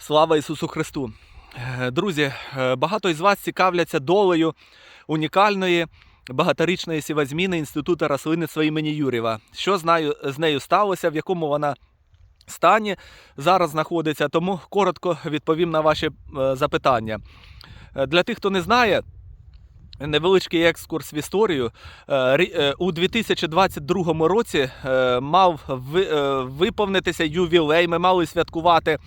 Слава Ісусу Христу! Е, Друзі, е, багато із вас цікавляться долею унікальної багаторічної сівозміни Інституту рослинництва імені Юрєва. Що знаю, з нею сталося, в якому вона стані зараз знаходиться, тому коротко відповім на ваші е, запитання. Для тих, хто не знає, Невеличкий екскурс в історію. Е, е, У 2022 році е, мав виповнитися ювілей. Ми мали святкувати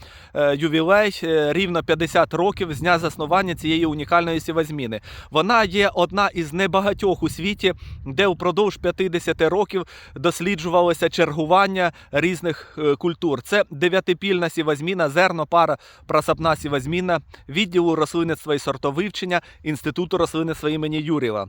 ювілей рівно 50 років з дня заснування цієї унікальної сівозміни. Вона є одна із небагатьох у світі, де впродовж 50 років досліджувалося чергування різних культур. Це дев'ятипільна сівозміна, зерно, пара, просапна сівозміна відділу рослинництва і сортовивчення Інституту рослинництва імені Юрєва.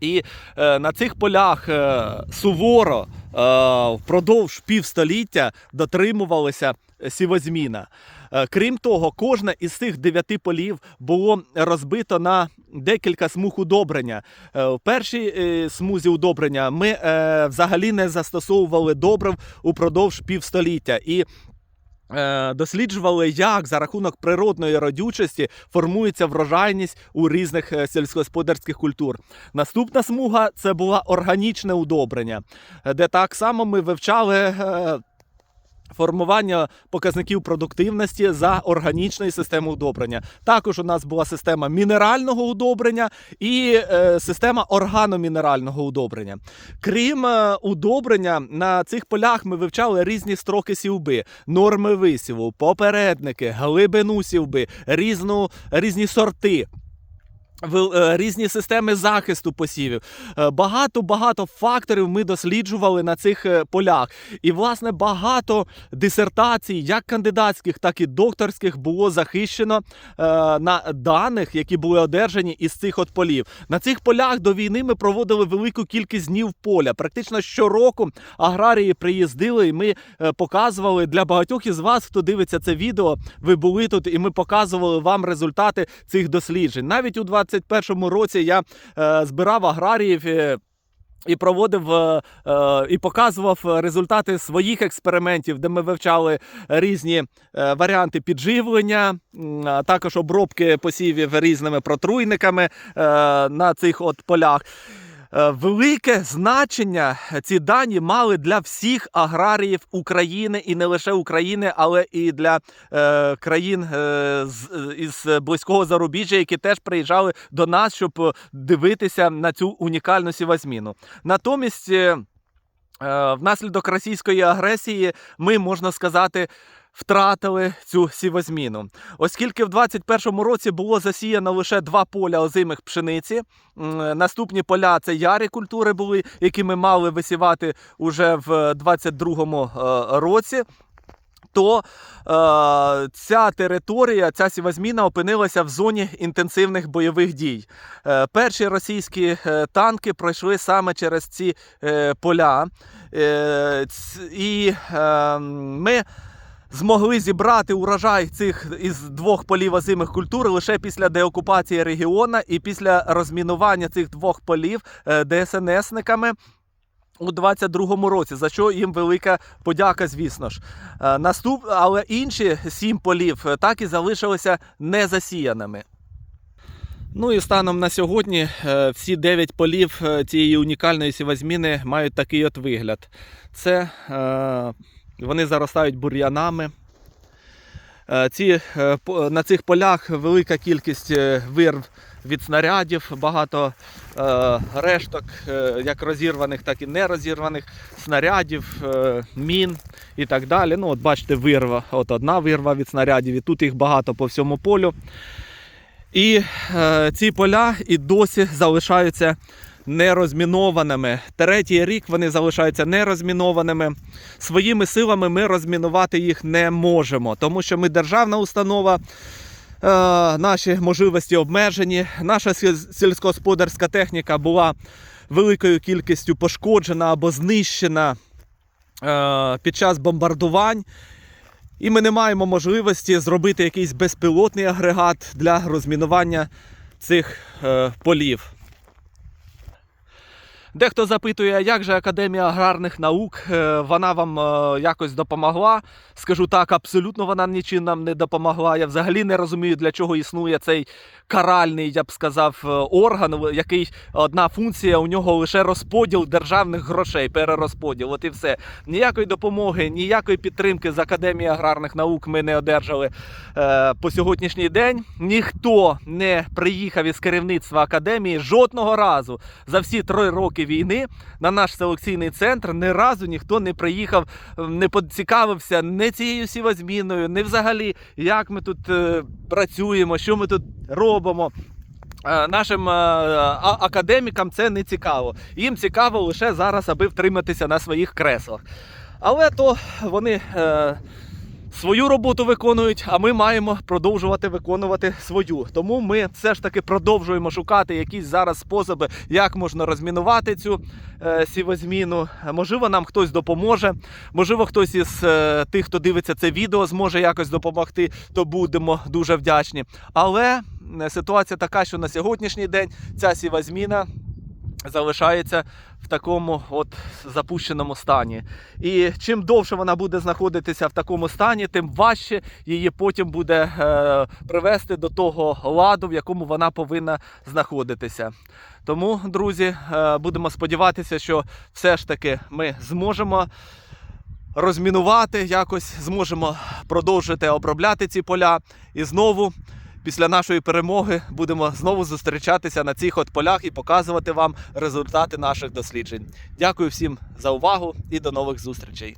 І е, на цих полях е, суворо е, впродовж півстоліття дотримувалася сівозміна. Е, крім того, кожне із цих дев'яти полів було розбито на декілька смуг удобрення. Е, в першій е, смузі удобрення ми е, взагалі не застосовували добрив упродовж півстоліття. І досліджували, як за рахунок природної родючості формується врожайність у різних е, сільськогосподарських культур. Наступна смуга це була органічне удобрення, е, де так само ми вивчали. Формування показників продуктивності за органічною системою удобрення. Також у нас була система мінерального удобрення і е, система органомінерального удобрення. Крім е, удобрення, на цих полях ми вивчали різні строки сівби, норми висіву, попередники, глибину сівби, різну, різні сорти. Е, Різні системи захисту посівів. Багато багато факторів ми досліджували на цих е, полях. І, власне, багато дисертацій, як кандидатських, так і докторських, було захищено е, на даних, які були одержані із цих от полів. На цих полях до війни ми проводили велику кількість днів поля. Практично щороку аграрії приїздили, і ми е, показували для багатьох із вас, хто дивиться це відео. Ви були тут, і ми показували вам результати цих досліджень. Навіть у 2021 році я е, збирав аграріїв. е, і проводив е, е, і показував результати своїх експериментів, де ми вивчали різні е, варіанти підживлення, а також обробки посівів різними протруйниками е, на цих от полях. Е, Велике значення ці дані мали для всіх аграріїв України і не лише України, але і для е, країн е, з, із близького зарубіжжя, які теж приїжджали до нас, щоб дивитися на цю унікальну сівозміну. Натомість, е, е, внаслідок російської агресії, ми можна сказати. Втратили цю сівозміну, оскільки в 21-му році було засіяно лише два поля озимих пшениці. Наступні поля це ярі культури були, які ми мали висівати уже в 22-му е, році. То е, ця територія, ця сівозміна опинилася в зоні інтенсивних бойових дій. Е, перші російські е, танки пройшли саме через ці е, поля. Е, і е, ми змогли зібрати урожай цих із двох полів озимих культур лише після деокупації регіона і після розмінування цих двох полів е, ДСНСниками. У 22-му році, за що їм велика подяка, звісно ж. Е, Наступ... Але інші сім полів е, так і залишилися незасіяними. Ну і станом на сьогодні всі дев'ять полів цієї унікальної сівозміни мають такий от вигляд. Це вони заростають бур'янами. Е, Ці, е, на цих полях велика кількість е, вирв від снарядів, багато решток, як розірваних, так і нерозірваних снарядів, мін і так далі. Ну, от бачите, вирва, от одна вирва від снарядів, і тут їх багато по всьому полю. І е, ці поля і досі залишаються нерозмінованими. Третій рік вони залишаються нерозмінованими. Своїми силами ми розмінувати їх не можемо, тому що ми державна установа. е, Наші можливості обмежені. Наша сільськогосподарська техніка була великою кількістю пошкоджена або знищена е, під час бомбардувань. І ми не маємо можливості зробити якийсь безпілотний агрегат для розмінування цих е, полів. Дехто запитує, як же Академія аграрних наук, е, вона вам е, якось допомогла. Скажу так, абсолютно вона нічим нам не допомогла. Я взагалі не розумію, для чого існує цей каральний, я б сказав, е, орган, який одна функція у нього лише розподіл державних грошей, перерозподіл. От і все. Ніякої допомоги, ніякої підтримки з Академії аграрних наук ми не одержали по сьогоднішній день. Ніхто не приїхав із керівництва академії жодного разу за всі три роки війни на наш селекційний центр. Ні разу ніхто не приїхав, е, не поцікавився не цією сівозміною, не взагалі, як ми тут е, працюємо, що ми тут робимо. Е, Нашим е, академікам це не цікаво. Їм цікаво лише зараз, аби втриматися на своїх креслах. Але то вони е, свою роботу виконують, а ми маємо продовжувати виконувати свою. Тому ми все ж таки продовжуємо шукати якісь зараз способи, як можна розмінувати цю е, сівозміну. Можливо, нам хтось допоможе. Можливо, хтось із е, тих, хто дивиться це відео, зможе якось допомогти, то будемо дуже вдячні. Але е, ситуація така, що на сьогоднішній день ця сівозміна залишається в такому от запущеному стані. І чим довше вона буде знаходитися в такому стані, тим важче її потім буде е, привести до того ладу, в якому вона повинна знаходитися. Тому, друзі, е, будемо сподіватися, що все ж таки ми зможемо розмінувати якось, зможемо продовжити обробляти ці поля і знову. Після нашої перемоги будемо знову зустрічатися на цих от полях і показувати вам результати наших досліджень. Дякую всім за увагу і до нових зустрічей.